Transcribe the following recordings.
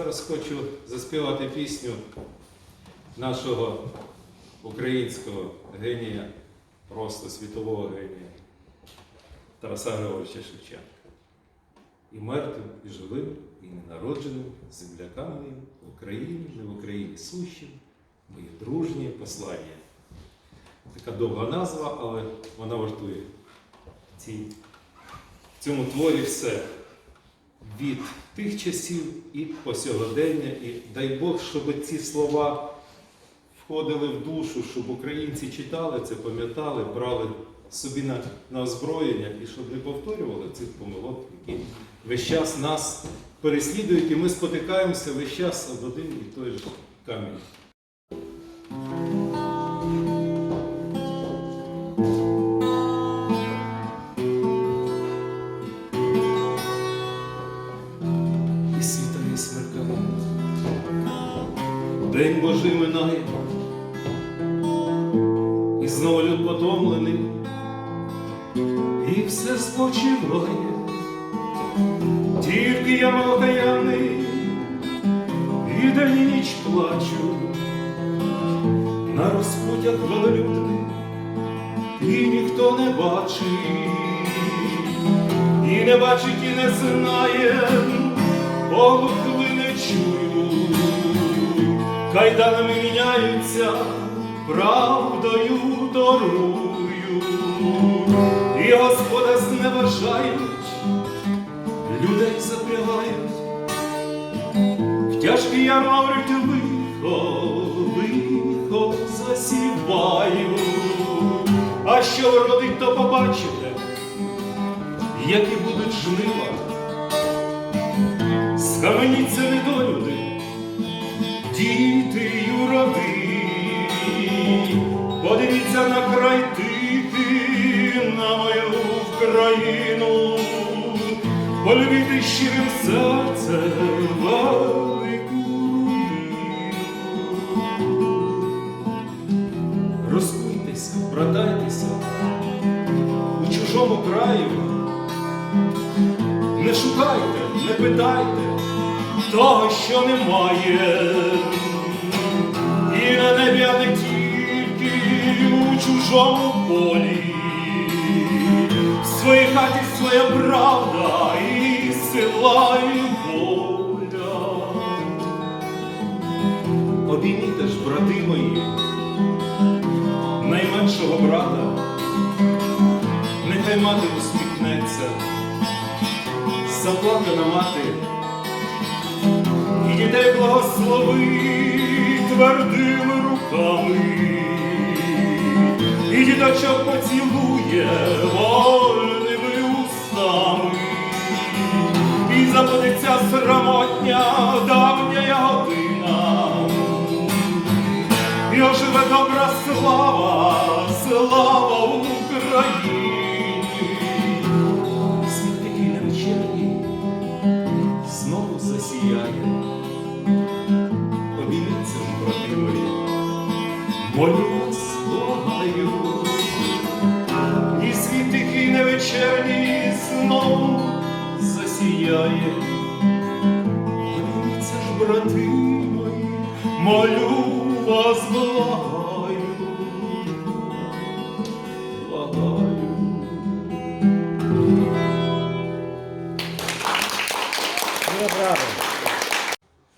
Зараз хочу заспівати пісню нашого українського генія, просто світового генія Тараса Григоровича Шевченка. І мертвим, і живим, і ненародженим землякам моїм в Україні, не в Україні сущим, мої дружні послання. Така довга назва, але вона вартує в цьому творі все від тих часів і по сьогодення. І дай Бог, щоб ці слова входили в душу, щоб українці читали це, пам'ятали, брали собі на, на озброєння і щоб не повторювали цих помилок, які весь час нас переслідують, і ми спотикаємося весь час об один і той же камінь. Божий минає, і знову люд потомлений, і все спочиває, тільки я малокаянний, і день і ніч плачу, на розпутях велолюдних, і ніхто не бачить. І не бачить, і не знає, оглухли не чую, кайданами міняються, правдою дарую, і Господа зневажають, людей запрягають, в тяжкий ярмарить лихо, лихо засіваю, а що вродить, то побачите які будуть жнива, схаменіться недолюди, подивіться на край тихий, на мою країну, полюбити щирим серцем велику. Розкуйтеся, братайтеся у чужому краю. Не шукайте, не питайте того, що немає, і на небі, не чужому полі, в своїй хаті своя правда і сила, і воля. Обійміте ж, брати мої, найменшого брата, нехай мати усміхнеться. Заплакана мати, і дітей благослови твердими руками, і діточок поцілує вольними устами, і забудеться срамотня давня година, і оживе добра слава, благаю, і світ такий невечерній знову засіяє. Обійміться ж, брати мої, молю вас, благаю, благаю.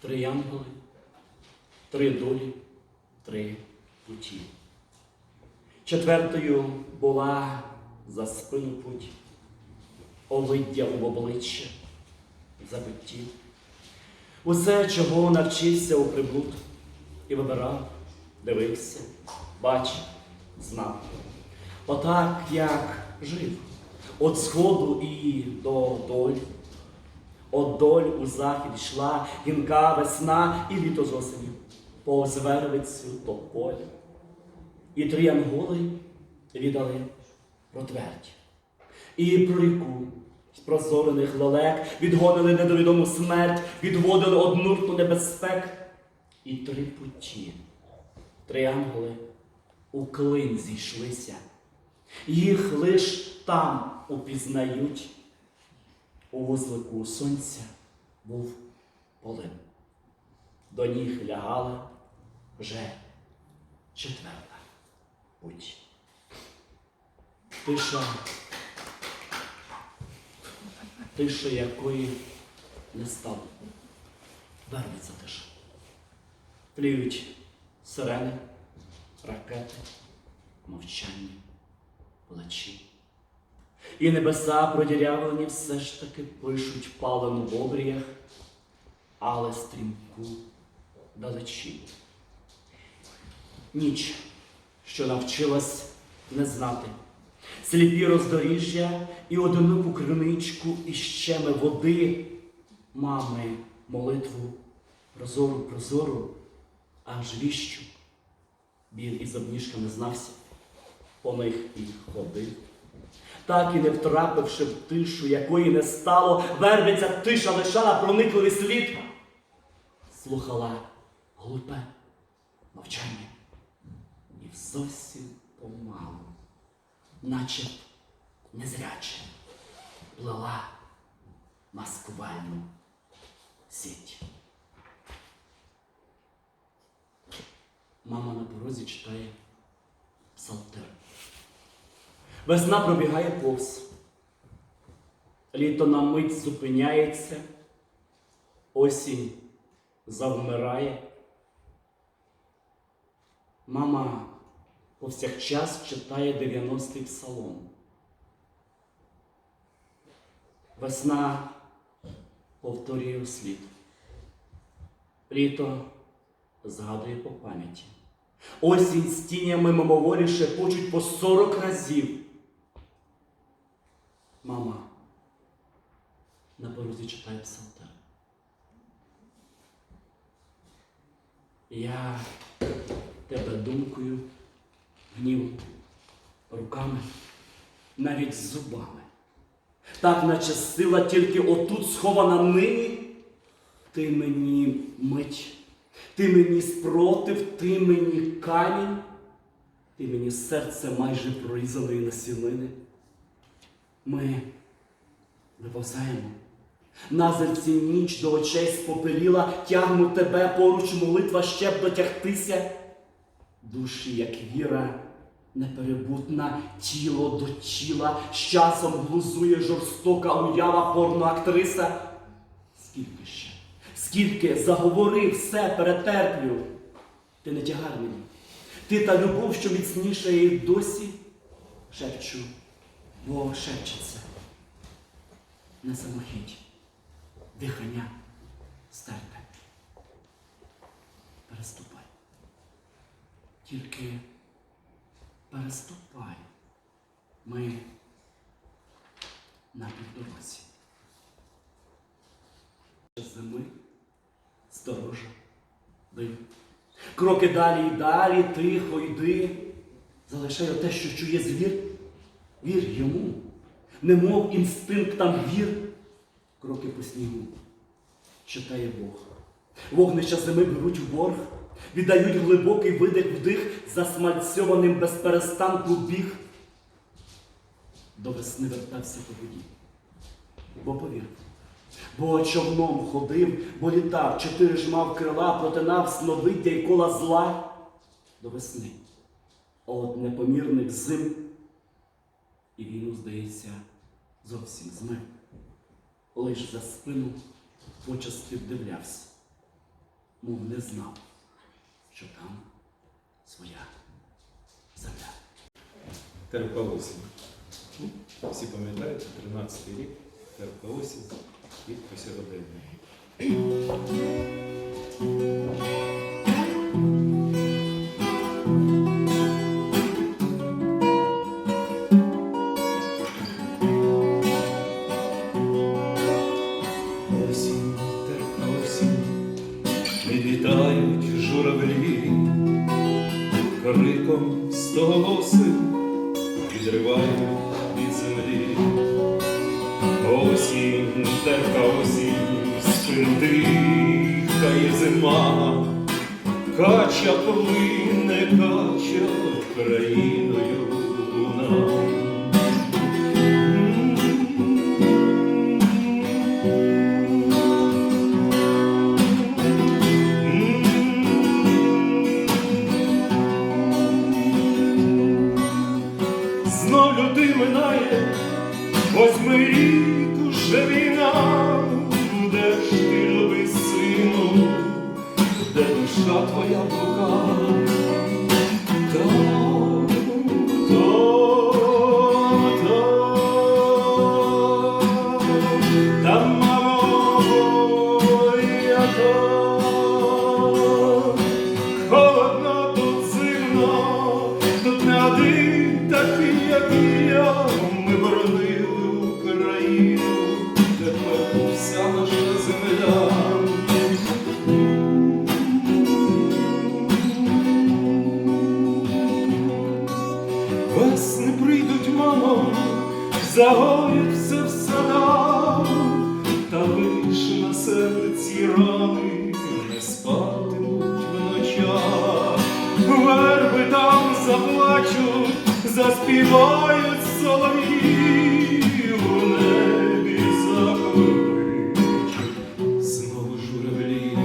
Три янголи, три долі, три путі. Четвертою була за спину путь, овиддя в обличчя, забитті. Усе, чого навчився у приблуд, і вибирав, дивився, бачив, знав. Отак, як жив, від сходу і до долі. От доль у захід йшла гінка весна і літо з осені, повз вервицю до поля. І три анголи віддали про твердь. І про ріку з прозорених лелек відгонили недовідому смерть, відводили однурту небезпек. І три путі, три анголи у клин зійшлися. Їх лиш там упізнають. У вузлику сонця був полин. до ніг лягала вже четверта путь. Тиша, тиша якої не стало. Вернеться тиша. Тліють сирени, ракети, мовчання, плачі. І небеса продірявлені все ж таки пишуть палену в обріях, але стрімку далечі. Ніч, що навчилась не знати, сліпі роздоріжжя і одиноку криничку і щеми води, мами, молитву, прозору, прозору, аж віщу. Біль із обніжками знався, по них і ходив. Так і не втрапивши в тишу, якої не стало, вербиться тиша лишала проникливий слід. Слухала глупе мовчання зовсім помалу, наче незряче, плела маскувальну сіть. Мама на порозі читає псалтир. Весна пробігає повз. Літо на мить зупиняється, осінь завмирає. Мама повсякчас читає 90-й псалом. Весна повторює слід. Літо згадує по пам'яті. Осінь з тінями мимоволі шепочуть по 40 разів. Мама на порозі читає псалтир. Я тебе думкою, гнівом, руками, навіть зубами. Так, наче сила тільки отут схована нині. Ти мені мить, ти мені спротив, ти мені камінь, ти мені серце майже прорізаної насілини. Ми виповзаємо. Назирці ніч до очей спопеліла, тягну тебе поруч молитва ще б дотягтися. Душі, як віра, неперебутна, тіло до тіла, з часом глузує жорстока уява порноактриса. Скільки ще? Скільки заговори все перетерплю. Ти не тягар мені. Ти та любов, що міцніша і досі шепчу, бо шепчеться. Не самохідь, дихання стерте. Переступай. Тільки переступай. Ми на півдорозі. Зими сторожа, дим. Кроки далі і далі, тихо йди. Залишай те, що чує звір. Вір йому, немов інстинктам вір. Кроки по снігу. Читає Бог. Вогнища зими беруть в борг, віддають глибокий видих вдих, засмальцьованим без перестанку біг. До весни вертався по воді. Бо повір, бо човном ходив, бо літав, чотири ж мав крила, протинав сновиддя й кола зла до весни. А от непомірних зим і війну, здається, зовсім змив. Лиш за спину почасти вдивлявся, мов не знав, що там своя земля. Терпалосі. Ну, Всі пам'ятаєте, 13-й рік, терпалосі і по криком стоголосив відривають загоять все в садах, та лиш на серці рани не спатимуть вночах. Верби там заплачуть, заспівають солов'ї, у небі закличуть знову журавлі.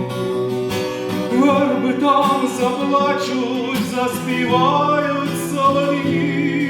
Верби там заплачуть, заспівають солов'ї,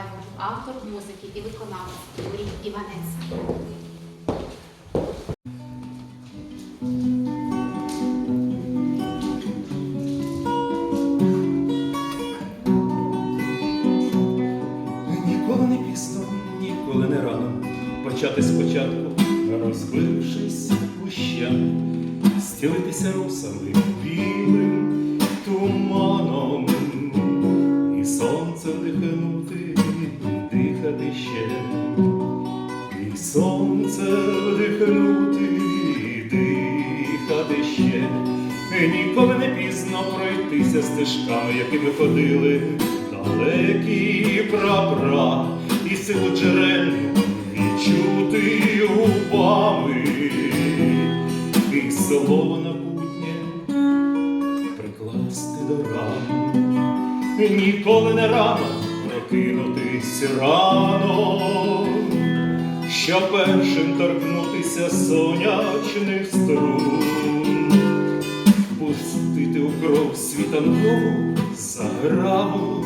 Михайло автор музики і виконавець Юрій Іванець. Ніколи не пізно, ніколи не рано почати спочатку, розбившись кущами, стілитися русами білим пройтися стежками, якими ходили далекі прапра, і силу джерельну відчути губами, і слово напутнє прикласти до ран. Ніколи не рано прокинутись рано, що першим торкнутися сонячних струн кров світанкову заграву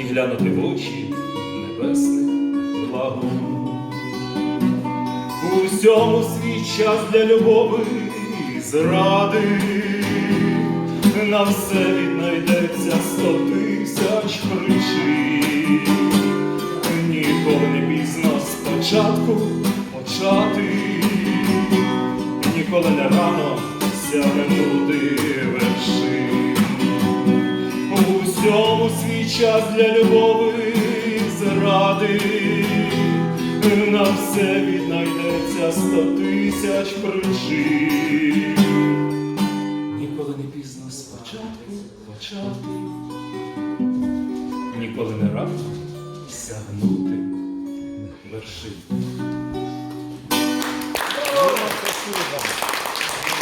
і глянути в очі небесних лагун. У всьому свій час для любови і зради, на все віднайдеться сто тисяч причин. Ніколи не пізно спочатку почати ніколи не рано сягнути вершин. У всьому свій час для любови зради, на все віднайдеться сто тисяч причин. Ніколи не пізно спочатку почати, ніколи не рано сягнути вершин.